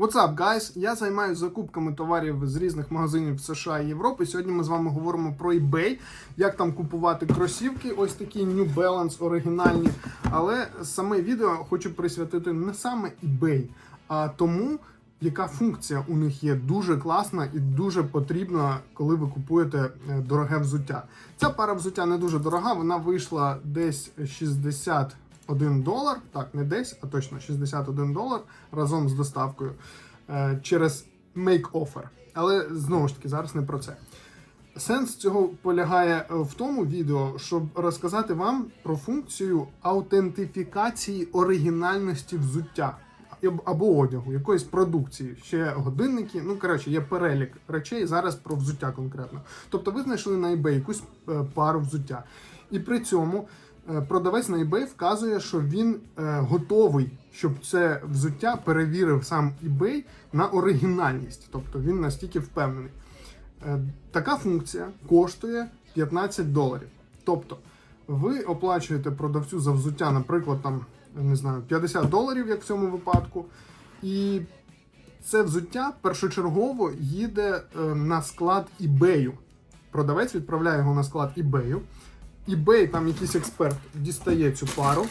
What's up, guys? Я займаюся закупками товарів з різних магазинів США і Європи. Сьогодні ми з вами говоримо про eBay, як там купувати кросівки, ось такі New Balance оригінальні. Але саме відео хочу присвятити не саме eBay, а тому, яка функція у них є дуже класна і дуже потрібна, коли ви купуєте е, дороге взуття. Ця пара взуття не дуже дорога, вона вийшла десь 60 1 долар, так, не десь, а точно 61 долар разом з доставкою е, через Make Offer. Але знову ж таки, зараз не про це. Сенс цього полягає в тому відео, щоб розказати вам про функцію аутентифікації оригінальності взуття або одягу, якоїсь продукції. Ще годинники. Ну коротше, є перелік речей зараз про взуття конкретно. Тобто, ви знайшли на eBay якусь е, пару взуття, і при цьому продавець на eBay вказує, що він е, готовий, щоб це взуття перевірив сам eBay на оригінальність. Тобто він настільки впевнений. Е, Така функція коштує 15 доларів. Тобто, ви оплачуєте продавцю за взуття, наприклад, там не знаю, 50 доларів, як в цьому випадку, і це взуття першочергово їде е, на склад eBay. Продавець відправляє його на склад eBay. eBay, там якийсь експерт дістає цю пару,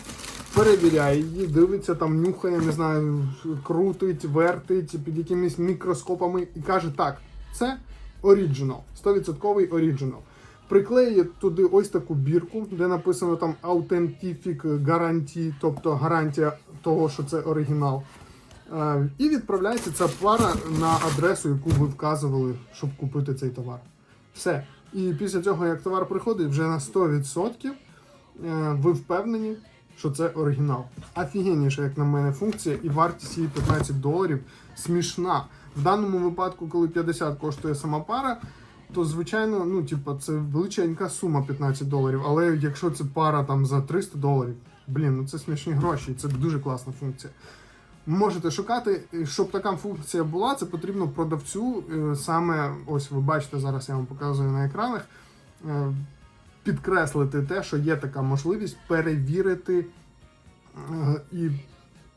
перевіряє її, дивиться, там нюхає, не знаю, крутить, вертить під якимись мікроскопами і каже: так, це оріджинал, 100% оріджинал. Приклеює туди ось таку бірку, де написано там Authentic Guarantee, тобто гарантія того, що це оригінал. Е, І відправляється ця пара на адресу, яку ви вказували, щоб купити цей товар. Все. І після цього, як товар приходить, вже на 100% е, ви впевнені, що це оригінал. Офігенніша, як на мене, функція, і вартість її 15 доларів смішна. В даному випадку, коли 50 коштує сама пара, то звичайно, ну, типу, це величенька сума 15 доларів. Але якщо це пара там за 300 доларів, блін, ну це смішні гроші, це дуже класна функція. Можете шукати, щоб така функція була, це потрібно продавцю. е, Саме ось ви бачите, зараз я вам показую на екранах. е, Підкреслити те, що є така можливість перевірити е, і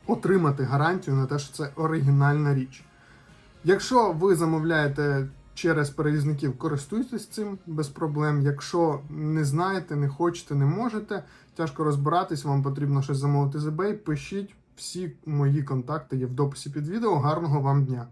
отримати гарантію на те, що це оригінальна річ. Якщо ви замовляєте через перевізників, користуйтесь цим без проблем. Якщо не знаєте, не хочете, не можете, тяжко розбиратись, вам потрібно щось замовити з eBay, пишіть. Всі мої контакти є в дописі під відео. Гарного вам дня!